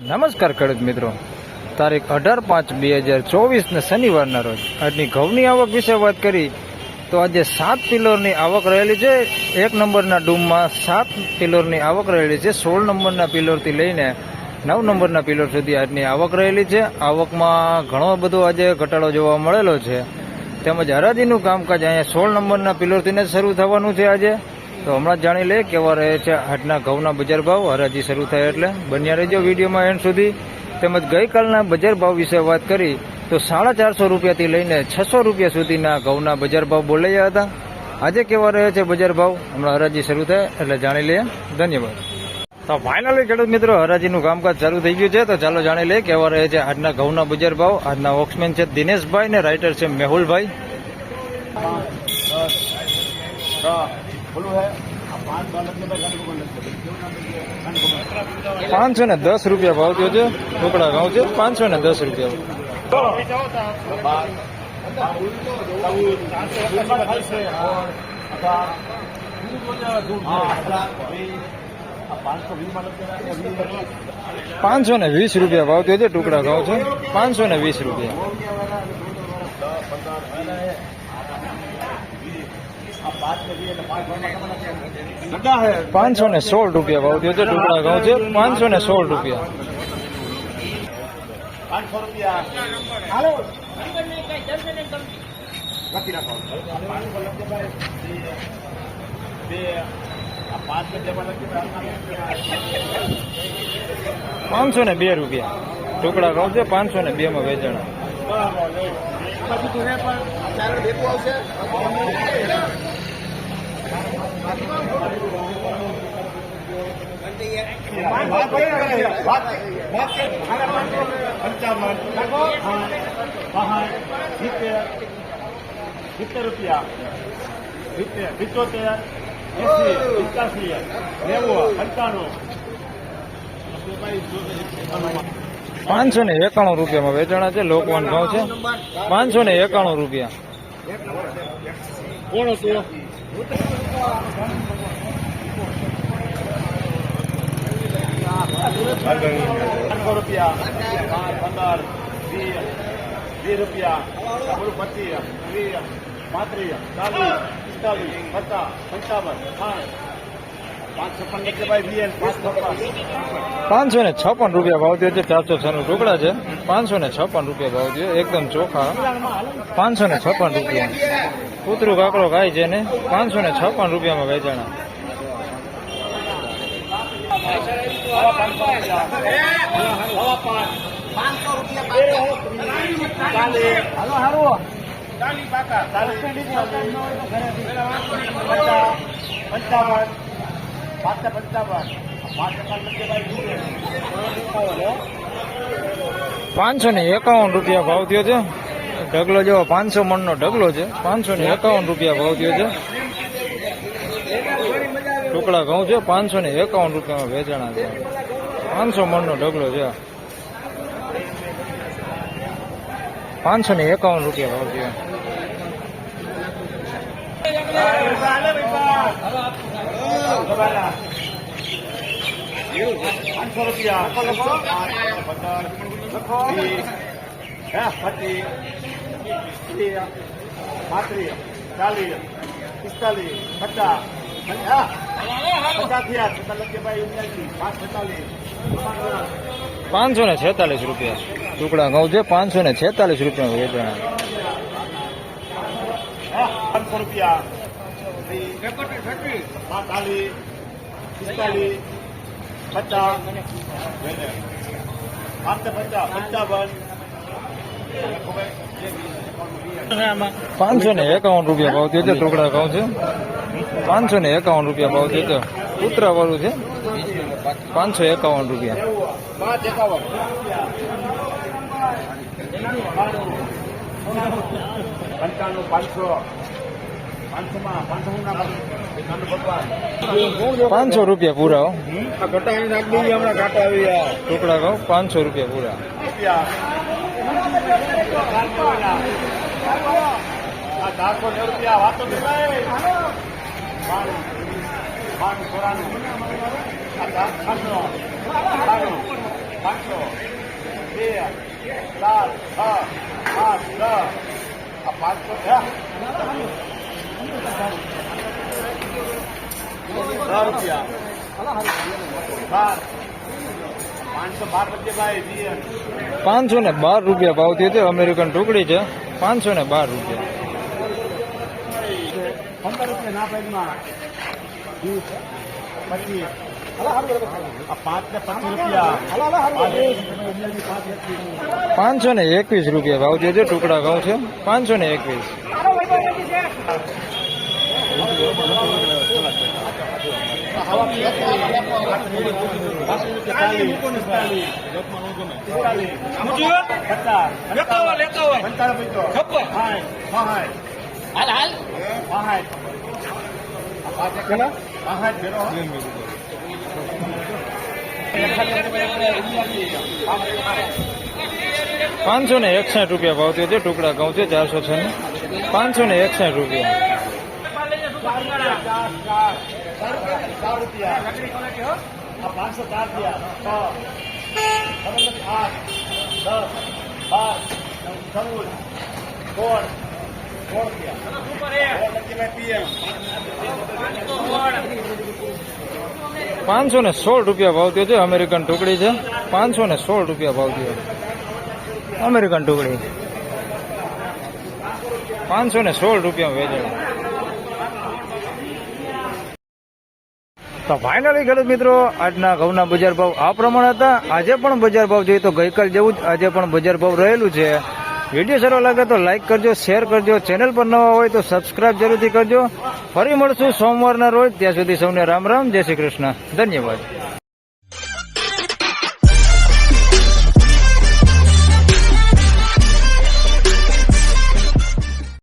નમસ્કાર ખેડૂત મિત્રો. તારીખ અઢાર પાંચ બે હજાર ચોવીસને શનિવારના રોજ. આજની ઘઉંની આવક વિશે વાત કરી, તો આજે સાત પિલોરની આવક રહેલી છે. એક નંબરના ડૂમમાં સાત પિલોરની આવક રહેલી છે. સોળ નંબરના પિલોરથી લઈને નવ નંબરના પિલોર સુધી આજની આવક રહેલી છે. આવકમાં ઘણો બધો આજે ઘટાડો જોવા મળેલો છે. તેમજ હરાજીનું કામકાજ અહીંયા સોળ નંબરના પિલોરથી જ શરૂ થવાનું છે આજે. તો હમણાં જાણી લઈએ કેવા રહે છે આજના ઘઉંના બજાર ભાવ. હરાજી શરૂ થાય એટલે બન્યા રહેજો વિડીયોમાં એન્ડ સુધી. તેમજ ગઈકાલના બજાર ભાવ વિશે વાત કરી તો સાડા ચારસો રૂપિયાથી લઈને છસો રૂપિયા સુધીના ઘઉંના બજાર ભાવ બોલાયા હતા. આજે કેવા રહે છે બજાર ભાવ? હમણાં હરાજી શરૂ થાય એટલે જાણી લઈએ. ધન્યવાદ. તો ફાઇનલી ખેડૂત મિત્રો, હરાજીનું કામકાજ ચાલુ થઈ ગયું છે. તો ચાલો જાણી લઈએ કેવા રહે છે આજના ઘઉંના બજાર ભાવ. આજના વોક્સમેન છે દિનેશભાઈ ને રાઇટર છે મેહુલભાઈ. પાંચસો ને દસ રૂપિયા ભાવ થયો છે. ટુકડા ભાવ છે. પાંચસો ને દસ રૂપિયા પાંચસો ને વીસ રૂપિયા ભાવ થયો છે. ટુકડા ઘઉં છે. પાંચસો ને વીસ રૂપિયા. પાંચસો ને સોળ રૂપિયા ભાવ થયો ટુકડા ઘઉં છે, પાંચસો ને સોળ રૂપિયા. પાંચસો રૂપિયા પાંચસો ને બે રૂપિયા. ટુકડા ઘઉં છે, પાંચસો ને બે માં વેચાણા. બાજુ તું રે પણ ચારણ ભેગું આવશે. પંચાવન. સિત્તેર સિત્તેર રૂપિયા સિત્તેર પિત્તોતેર એસી નેવું પંચાણું પાંચસો ને એકાણું રૂપિયામાં વેચાણા છે, લોકવાન ભાવ છે. પાંચસો ને એકાણું રૂપિયા. પાંત્રીસ, ચાલીસ, પિસ્તાલીસ, પચાસ, પંચાવન, સાઠ પાંચસો ને છપ્પન રૂપિયા ભાવ થયો છે ચારસો છ ટુકડા છે પાંચસો ને છપ્પન રૂપિયા ભાવ થયો એકદમ ચોખા પાંચસો ને છપ્પન રૂપિયા કૂતરું કાકડો ખાય છે ને પાંચસો ને છપ્પન રૂપિયામાં વેચાણા હાલો ચાલીસ પચાસ પંચાવન. પાંચસો ને એકાવન રૂપિયા ભાવ થયો છે. ઢગલો જેવો પાંચસો મણનો ઢગલો છે. પાંચસો ને એકાવન રૂપિયા ભાવ થયો છે. ટુકડા ઘઉં છે પાંચસો ને એકાવન રૂપિયામાં વેચાણા છે. પાંચસો મણનો ઢગલો છે. પાંચસો ને એકાવન રૂપિયા ભાવ થયો. પાંચસો રૂપિયા વીસ, હે, પચીસ ત્રીસ, પાંત્રીસ ચાલીસ પિસ્તાલીસ પચાસ હા, પચાસ થયા છતાં લખીએ ભાઈ ઉન્યાસી પાંચ પચાલીસ પાંચસો ને છેતાલીસ રૂપિયા. ટુકડા ઘઉં છે પાંચસો ને છેતાલીસ રૂપિયામાં વેચાણા હે, પાંચસો રૂપિયા. પાંતાલીસ પિસ્તાલીસ પચાસ ને એકાવન રૂપિયા ભાવ થયો છે ટુકડા ઘઉં છે. પાંચસો ને એકાવન રૂપિયા ભાવ થયો છે. વાળું છે. પાંચસો એકાવન રૂપિયા. પંચાણું, પાંચસો. પાંચસો રૂપિયા પૂરા ટુકડા કહો, પાંચસો રૂપિયા પૂરા. પાંચસો બે ચાર છ આઠ દસ આ પાંચસો છે રૂપિયા. બાર. પાંચસો ને બાર રૂપિયા ભાવતી હતી અમેરિકન ટુકડી છે. પાંચસો ને બાર રૂપિયા. પચીસ ને રૂપિયા. એકવીસ રૂપિયા ભાવથી છે ટુકડા ભાવ છે. પાંચસો ને એકવીસ. પાંચસો ને એકસઠ રૂપિયા ભાવથી છે, ટુકડા ઘઉં છે ચારસો છ પાંચસો ને એકસઠ રૂપિયા. પાંચસો ચાર થયા છ આઠ દસ બાર ચૌદ સોળ સોળ રૂપિયા પીએમ ને સોળ રૂપિયા ભાવથી છે, અમેરિકન ટુકડી છે. પાંચસો ને સોળ રૂપિયા ભાવથી અમેરિકન ટુકડી. પાંચસો ને સોળ રૂપિયા વેચાણ. તો ફાઇનલી ખેડૂત મિત્રો, આજના ઘઉંના બજાર ભાવ આ પ્રમાણે હતા. આજે પણ બજાર ભાવ જોઈએ તો ગઈકાલ જેવું જ આજે પણ બજાર ભાવ રહેલું છે. વીડિયો સારો લાગે તો લાઈક કરજો શેર કરજો. ચેનલ પર નવા હોય તો સબસ્ક્રાઇબ જરૂરથી કરજો. ફરી મળશું સોમવારના રોજ. ત્યાં સુધી સૌને રામ રામ. જય શ્રી કૃષ્ણ. ધન્યવાદ.